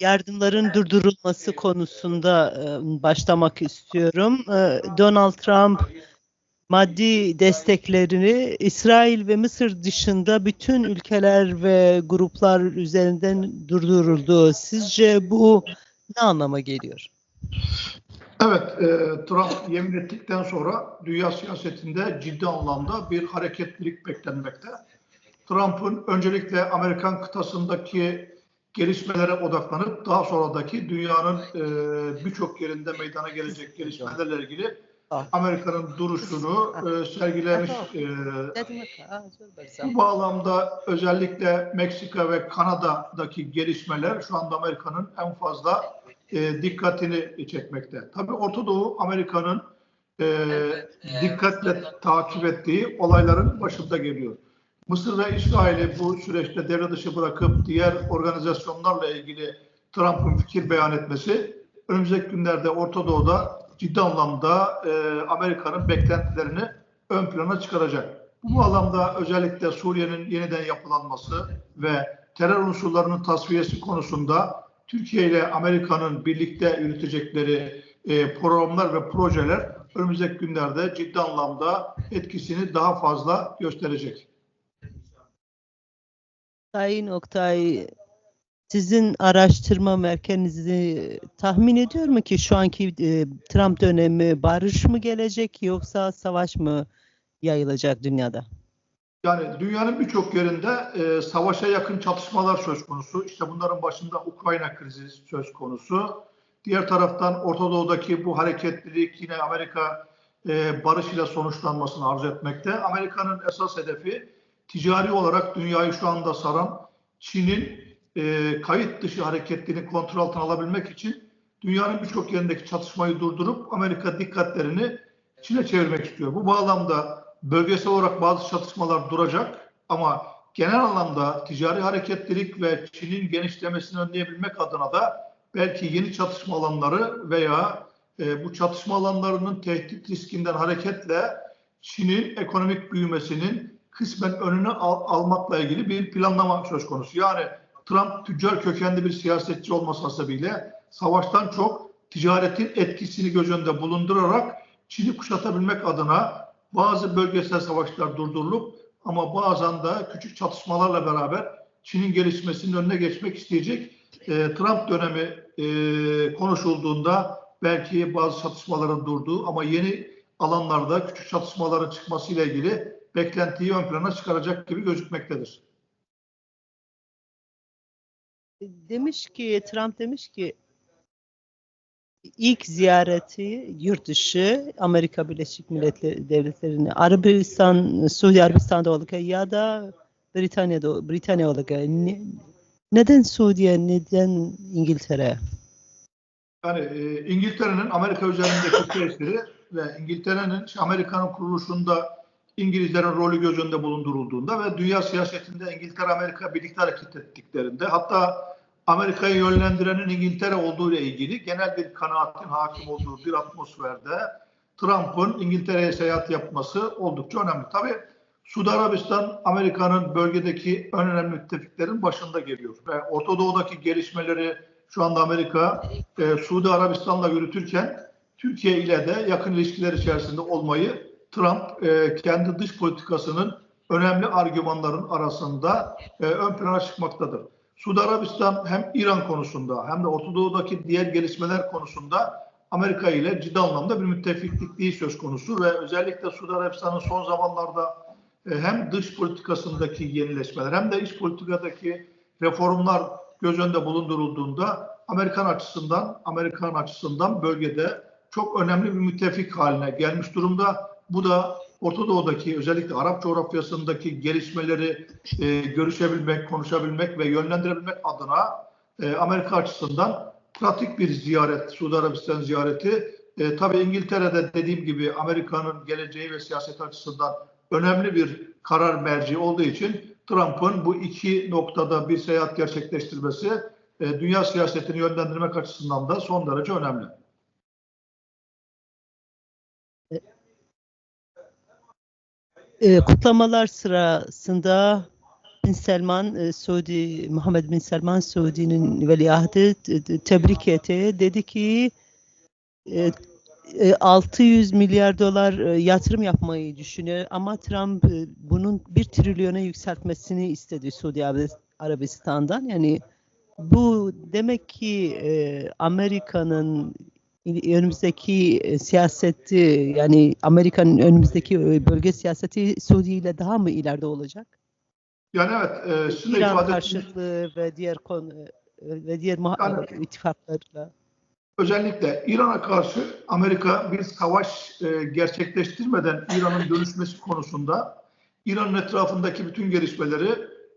yardımların durdurulması konusunda e, başlamak istiyorum. E, Donald Trump maddi desteklerini İsrail ve Mısır dışında bütün ülkeler ve gruplar üzerinden durduruldu. Sizce bu ne anlama geliyor? Evet, e, Trump yemin ettikten sonra dünya siyasetinde ciddi anlamda bir hareketlilik beklenmekte. Trump'ın öncelikle Amerikan kıtasındaki gelişmelere odaklanıp daha sonradaki dünyanın e, birçok yerinde meydana gelecek gelişmelerle ilgili Amerika'nın duruşunu e, sergilemiş. E, bu bağlamda özellikle Meksika ve Kanada'daki gelişmeler şu anda Amerika'nın en fazla e, dikkatini çekmekte. Tabii Orta Doğu Amerika'nın e, dikkatle takip ettiği olayların başında geliyor. Mısır ve İsrail'i bu süreçte devre dışı bırakıp diğer organizasyonlarla ilgili Trump'ın fikir beyan etmesi önümüzdeki günlerde Orta Doğu'da ciddi anlamda e, Amerika'nın beklentilerini ön plana çıkaracak. Bu bağlamda özellikle Suriye'nin yeniden yapılanması ve terör unsurlarının tasfiyesi konusunda Türkiye ile Amerika'nın birlikte yürütecekleri e, programlar ve projeler önümüzdeki günlerde ciddi anlamda etkisini daha fazla gösterecek. Sayın Oktay, sizin araştırma merkezinizi tahmin ediyor mu ki şu anki e, Trump dönemi barış mı gelecek yoksa savaş mı yayılacak dünyada? Yani dünyanın birçok yerinde e, savaşa yakın çatışmalar söz konusu. İşte bunların başında Ukrayna krizi söz konusu. Diğer taraftan Orta Doğu'daki bu hareketlilik yine Amerika e, barış ile sonuçlanmasını arzu etmekte. Amerika'nın esas hedefi ticari olarak dünyayı şu anda saran Çin'in e, kayıt dışı hareketlerini kontrol altına alabilmek için dünyanın birçok yerindeki çatışmayı durdurup Amerika dikkatlerini Çin'e çevirmek istiyor. Bu bağlamda bölgesel olarak bazı çatışmalar duracak ama genel anlamda ticari hareketlilik ve Çin'in genişlemesini önleyebilmek adına da belki yeni çatışma alanları veya e, bu çatışma alanlarının tehdit riskinden hareketle Çin'in ekonomik büyümesinin kısmen önünü al, almakla ilgili bir planlama söz konusu. Yani Trump tüccar kökenli bir siyasetçi olması hasebiyle savaştan çok ticaretin etkisini göz önünde bulundurarak Çin'i kuşatabilmek adına bazı bölgesel savaşlar durdurulup ama bazen de küçük çatışmalarla beraber Çin'in gelişmesinin önüne geçmek isteyecek. E, Trump dönemi e, konuşulduğunda belki bazı çatışmaların durduğu ama yeni alanlarda küçük çatışmaların çıkmasıyla ilgili beklentiyi ön plana çıkaracak gibi gözükmektedir. Demiş ki Trump demiş ki ilk ziyareti yurt dışı Amerika Birleşik Milletleri Devletleri'ne Arabistan, Suudi Arabistan'da olacak ya da Britanya'da Britanya olacak. Ne, neden Suudiye, neden İngiltere? Yani e, İngiltere'nin Amerika üzerindeki tesiri ve İngiltere'nin Amerika'nın kuruluşunda İngilizlerin rolü göz önünde bulundurulduğunda ve dünya siyasetinde İngiltere Amerika birlikte hareket ettiklerinde hatta Amerika'yı yönlendirenin İngiltere olduğu ile ilgili genel bir kanaatin hakim olduğu bir atmosferde Trump'ın İngiltere'ye seyahat yapması oldukça önemli. Tabii Suudi Arabistan Amerika'nın bölgedeki en önemli müttefiklerin başında geliyor. Ve Orta Doğu'daki gelişmeleri şu anda Amerika e, Suudi Arabistan'la yürütürken Türkiye ile de yakın ilişkiler içerisinde olmayı Trump e, kendi dış politikasının önemli argümanların arasında e, ön plana çıkmaktadır. Suudi Arabistan hem İran konusunda hem de Orta Doğu'daki diğer gelişmeler konusunda Amerika ile ciddi anlamda bir müttefiklikliği söz konusu ve özellikle Suudi Arabistan'ın son zamanlarda e, hem dış politikasındaki yenileşmeler hem de iç politikadaki reformlar göz önünde bulundurulduğunda Amerikan açısından Amerikan açısından bölgede çok önemli bir müttefik haline gelmiş durumda. Bu da Orta Doğu'daki özellikle Arap coğrafyasındaki gelişmeleri e, görüşebilmek, konuşabilmek ve yönlendirebilmek adına e, Amerika açısından pratik bir ziyaret, Suudi Arabistan ziyareti. E, tabii İngiltere'de dediğim gibi Amerika'nın geleceği ve siyaset açısından önemli bir karar merci olduğu için Trump'ın bu iki noktada bir seyahat gerçekleştirmesi e, dünya siyasetini yönlendirmek açısından da son derece önemli. E, kutlamalar sırasında bin Selman, e, Suudi, Muhammed bin Selman Suudi'nin t- tebrik etti. Dedi ki e, e, 600 milyar dolar e, yatırım yapmayı düşünüyor ama Trump e, bunun 1 trilyona yükseltmesini istedi Suudi Arabis- Arabistan'dan. Yani bu demek ki e, Amerika'nın önümüzdeki e, siyaseti yani Amerika'nın önümüzdeki e, bölge siyaseti Suudi ile daha mı ileride olacak? Yani evet e, İran ifade karşıtlığı ve diğer konu e, ve diğer Yani- ittifaklarla. özellikle İran'a karşı Amerika bir savaş e, gerçekleştirmeden İran'ın dönüşmesi konusunda İran'ın etrafındaki bütün gelişmeleri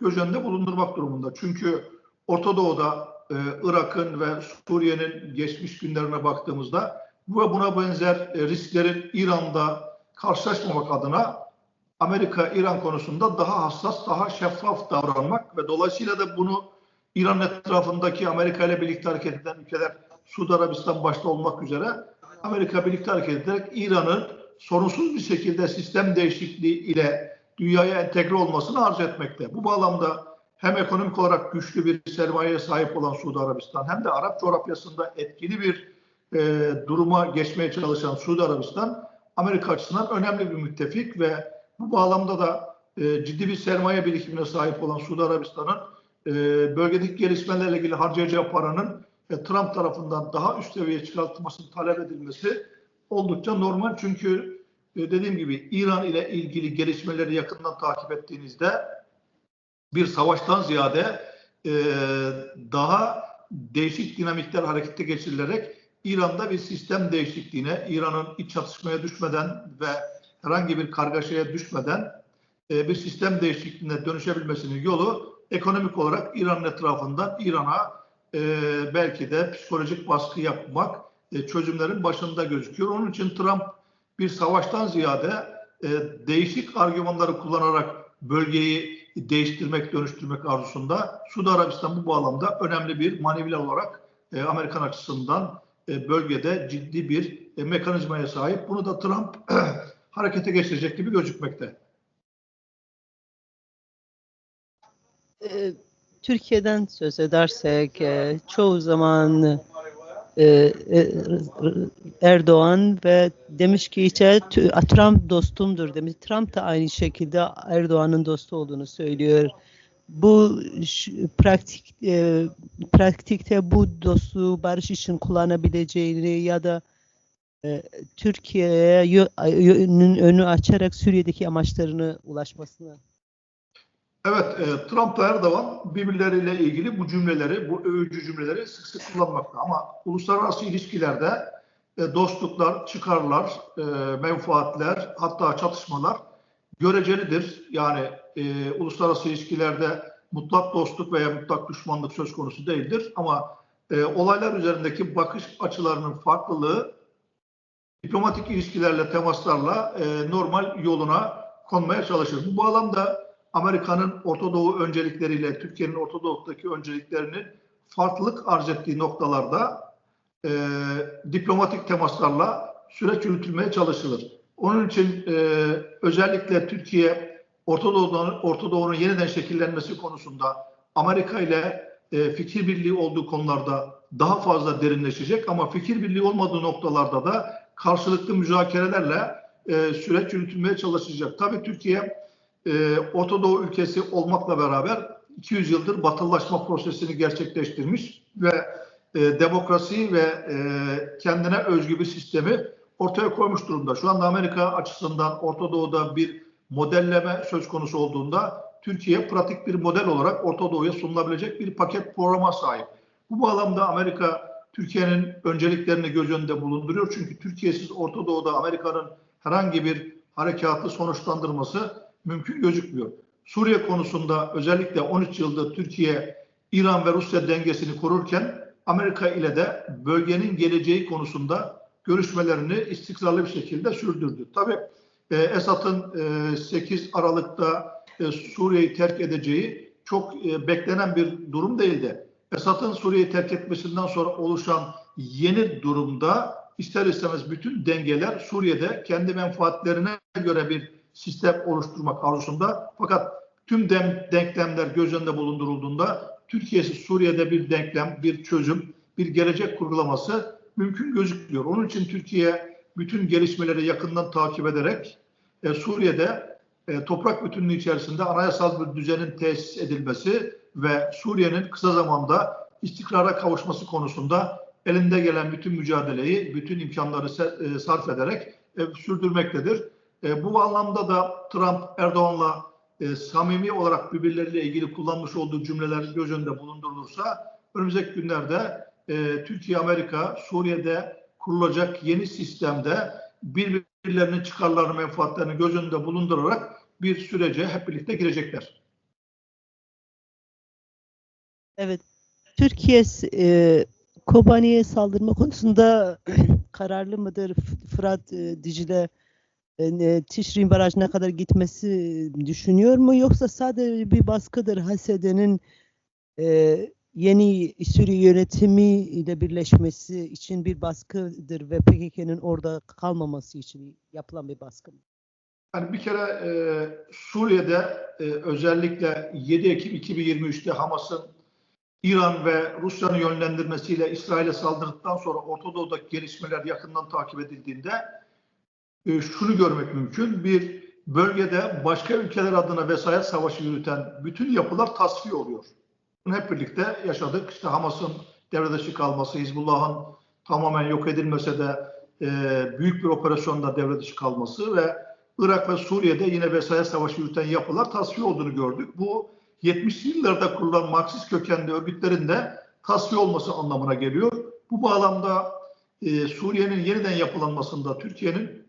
göz önünde bulundurmak durumunda. Çünkü Orta Doğu'da e, Irak'ın ve Suriye'nin geçmiş günlerine baktığımızda ve buna benzer e, risklerin İran'da karşılaşmamak adına Amerika İran konusunda daha hassas, daha şeffaf davranmak ve dolayısıyla da bunu İran etrafındaki Amerika ile birlikte hareket eden ülkeler Suudi Arabistan başta olmak üzere Amerika birlikte hareket ederek İran'ın sorunsuz bir şekilde sistem değişikliği ile dünyaya entegre olmasını arzu etmekte. Bu bağlamda hem ekonomik olarak güçlü bir sermayeye sahip olan Suudi Arabistan hem de Arap coğrafyasında etkili bir e, duruma geçmeye çalışan Suudi Arabistan Amerika açısından önemli bir müttefik ve bu bağlamda da e, ciddi bir sermaye birikimine sahip olan Suudi Arabistan'ın e, bölgedeki gelişmelerle ilgili harcayacağı paranın e, Trump tarafından daha üst seviyeye çıkartılmasını talep edilmesi oldukça normal. Çünkü e, dediğim gibi İran ile ilgili gelişmeleri yakından takip ettiğinizde bir savaştan ziyade e, daha değişik dinamikler harekete geçirilerek İran'da bir sistem değişikliğine, İran'ın iç çatışmaya düşmeden ve herhangi bir kargaşaya düşmeden e, bir sistem değişikliğine dönüşebilmesinin yolu ekonomik olarak İran'ın etrafından İran'a e, belki de psikolojik baskı yapmak e, çözümlerin başında gözüküyor. Onun için Trump bir savaştan ziyade e, değişik argümanları kullanarak bölgeyi değiştirmek, dönüştürmek arzusunda Suudi Arabistan bu bağlamda önemli bir manevra olarak e, Amerikan açısından e, bölgede ciddi bir e, mekanizmaya sahip. Bunu da Trump harekete geçirecek gibi gözükmekte. E, Türkiye'den söz edersek e, çoğu zaman e, e, Erdoğan ve demiş ki tü- Trump dostumdur demiş. Trump da aynı şekilde Erdoğan'ın dostu olduğunu söylüyor. Bu praktik e, bu dostluğu barış için kullanabileceğini ya da e, yönün önü açarak Suriye'deki amaçlarını ulaşmasını Evet, e, Trump ve Erdoğan birbirleriyle ilgili bu cümleleri, bu övücü cümleleri sık sık kullanmakta. Ama uluslararası ilişkilerde e, dostluklar, çıkarlar, e, menfaatler, hatta çatışmalar görecelidir. Yani e, uluslararası ilişkilerde mutlak dostluk veya mutlak düşmanlık söz konusu değildir. Ama e, olaylar üzerindeki bakış açılarının farklılığı diplomatik ilişkilerle, temaslarla e, normal yoluna konmaya çalışır. Bu bağlamda Amerika'nın Orta Doğu öncelikleriyle Türkiye'nin Orta Doğu'daki önceliklerinin farklılık arz ettiği noktalarda e, diplomatik temaslarla süreç yürütülmeye çalışılır. Onun için e, özellikle Türkiye Orta Doğu'nun Orta Doğu'nun yeniden şekillenmesi konusunda Amerika ile e, fikir birliği olduğu konularda daha fazla derinleşecek ama fikir birliği olmadığı noktalarda da karşılıklı müzakerelerle e, süreç yürütülmeye çalışacak. Tabii Türkiye e, Orta Doğu ülkesi olmakla beraber 200 yıldır batılılaşma prosesini gerçekleştirmiş ve e, demokrasi ve e, kendine özgü bir sistemi ortaya koymuş durumda. Şu anda Amerika açısından Orta Doğu'da bir modelleme söz konusu olduğunda Türkiye pratik bir model olarak Orta Doğu'ya sunulabilecek bir paket programa sahip. Bu bağlamda Amerika Türkiye'nin önceliklerini göz önünde bulunduruyor. Çünkü Türkiye'siz Orta Doğu'da Amerika'nın herhangi bir harekatı sonuçlandırması mümkün gözükmüyor. Suriye konusunda özellikle 13 yıldır Türkiye İran ve Rusya dengesini korurken Amerika ile de bölgenin geleceği konusunda görüşmelerini istikrarlı bir şekilde sürdürdü. Tabii e, Esad'ın e, 8 Aralık'ta e, Suriye'yi terk edeceği çok e, beklenen bir durum değildi. Esad'ın Suriye'yi terk etmesinden sonra oluşan yeni durumda ister istemez bütün dengeler Suriye'de kendi menfaatlerine göre bir sistem oluşturmak arzusunda. Fakat tüm dem, denklemler göz önünde bulundurulduğunda Türkiye'si Suriye'de bir denklem, bir çözüm, bir gelecek kurgulaması mümkün gözüküyor. Onun için Türkiye bütün gelişmeleri yakından takip ederek e, Suriye'de e, toprak bütünlüğü içerisinde anayasal bir düzenin tesis edilmesi ve Suriye'nin kısa zamanda istikrara kavuşması konusunda elinde gelen bütün mücadeleyi, bütün imkanları e, sarf ederek e, sürdürmektedir. E, bu anlamda da Trump Erdoğan'la e, samimi olarak birbirleriyle ilgili kullanmış olduğu cümleler göz önünde bulundurulursa önümüzdeki günlerde e, Türkiye, Amerika, Suriye'de kurulacak yeni sistemde birbirlerinin çıkarlarını, menfaatlerini göz önünde bulundurarak bir sürece hep birlikte girecekler. Evet. Türkiye e, Kobani'ye saldırma konusunda kararlı mıdır? Fırat, e, Dicle, e, Tişrin Barajı'na kadar gitmesi düşünüyor mu? Yoksa sadece bir baskıdır Hasede'nin e, yeni Suriye yönetimi ile birleşmesi için bir baskıdır ve PKK'nın orada kalmaması için yapılan bir baskı mı? Yani bir kere e, Suriye'de e, özellikle 7 Ekim 2023'te Hamas'ın İran ve Rusya'nın yönlendirmesiyle İsrail'e saldırdıktan sonra Orta Doğu'daki gelişmeler yakından takip edildiğinde e, şunu görmek mümkün. Bir bölgede başka ülkeler adına vesayet savaşı yürüten bütün yapılar tasfiye oluyor. Bunu hep birlikte yaşadık. İşte Hamas'ın devre dışı kalması, Hizbullah'ın tamamen yok edilmese de e, büyük bir operasyonda devre dışı kalması ve Irak ve Suriye'de yine vesayet savaşı yürüten yapılar tasfiye olduğunu gördük. Bu 70'li yıllarda kurulan Marksist kökenli örgütlerin de tasfiye olması anlamına geliyor. Bu bağlamda e, Suriye'nin yeniden yapılanmasında Türkiye'nin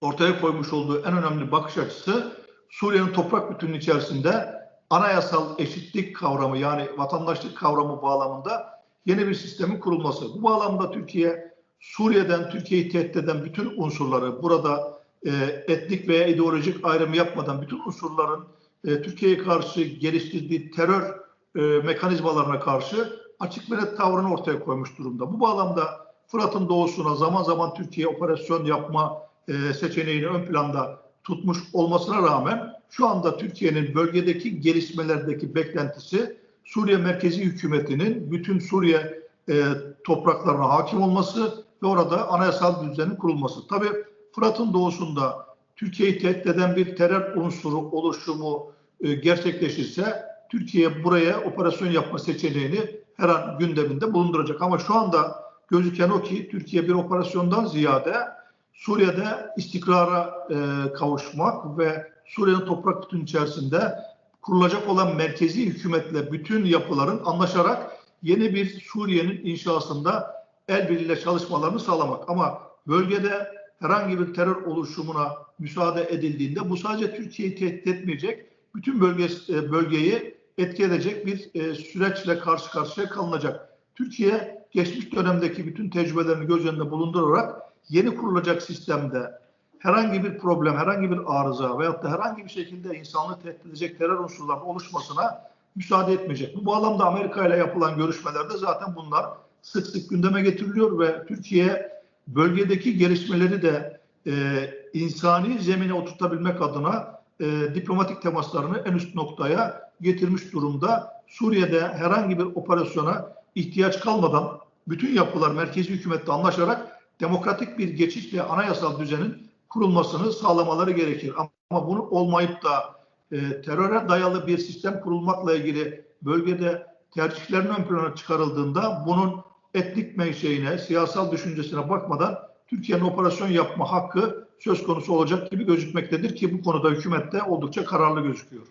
ortaya koymuş olduğu en önemli bakış açısı Suriye'nin toprak bütünlüğü içerisinde anayasal eşitlik kavramı yani vatandaşlık kavramı bağlamında yeni bir sistemin kurulması. Bu bağlamda Türkiye Suriye'den Türkiye'yi tehdit eden bütün unsurları burada e, etnik veya ideolojik ayrım yapmadan bütün unsurların e, Türkiye'ye karşı geliştirdiği terör e, mekanizmalarına karşı açık ve net tavrını ortaya koymuş durumda. Bu bağlamda Fırat'ın doğusuna zaman zaman Türkiye operasyon yapma e, seçeneğini ön planda tutmuş olmasına rağmen şu anda Türkiye'nin bölgedeki gelişmelerdeki beklentisi Suriye merkezi hükümetinin bütün Suriye e, topraklarına hakim olması ve orada anayasal düzenin kurulması. Tabii Fırat'ın doğusunda Türkiye'yi tehdit eden bir terör unsuru oluşumu e, gerçekleşirse Türkiye buraya operasyon yapma seçeneğini her an gündeminde bulunduracak. Ama şu anda gözüken o ki Türkiye bir operasyondan ziyade Suriye'de istikrara e, kavuşmak ve Suriye'nin toprak bütünü içerisinde kurulacak olan merkezi hükümetle bütün yapıların anlaşarak yeni bir Suriye'nin inşasında el birliğiyle çalışmalarını sağlamak. Ama bölgede herhangi bir terör oluşumuna müsaade edildiğinde bu sadece Türkiye'yi tehdit etmeyecek, bütün bölge, e, bölgeyi etki edecek bir e, süreçle karşı karşıya kalınacak. Türkiye geçmiş dönemdeki bütün tecrübelerini göz önünde bulundurarak yeni kurulacak sistemde herhangi bir problem, herhangi bir arıza veyahut da herhangi bir şekilde insanlığı tehdit edecek terör unsurlarının oluşmasına müsaade etmeyecek. Bu bağlamda Amerika ile yapılan görüşmelerde zaten bunlar sık sık gündeme getiriliyor ve Türkiye bölgedeki gelişmeleri de e, insani zemine oturtabilmek adına e, diplomatik temaslarını en üst noktaya getirmiş durumda. Suriye'de herhangi bir operasyona ihtiyaç kalmadan bütün yapılar merkezi hükümette anlaşarak demokratik bir geçiş ve anayasal düzenin kurulmasını sağlamaları gerekir. Ama bunu olmayıp da e, teröre dayalı bir sistem kurulmakla ilgili bölgede tercihlerin ön plana çıkarıldığında bunun etnik menşeine, siyasal düşüncesine bakmadan Türkiye'nin operasyon yapma hakkı söz konusu olacak gibi gözükmektedir ki bu konuda hükümette oldukça kararlı gözüküyor.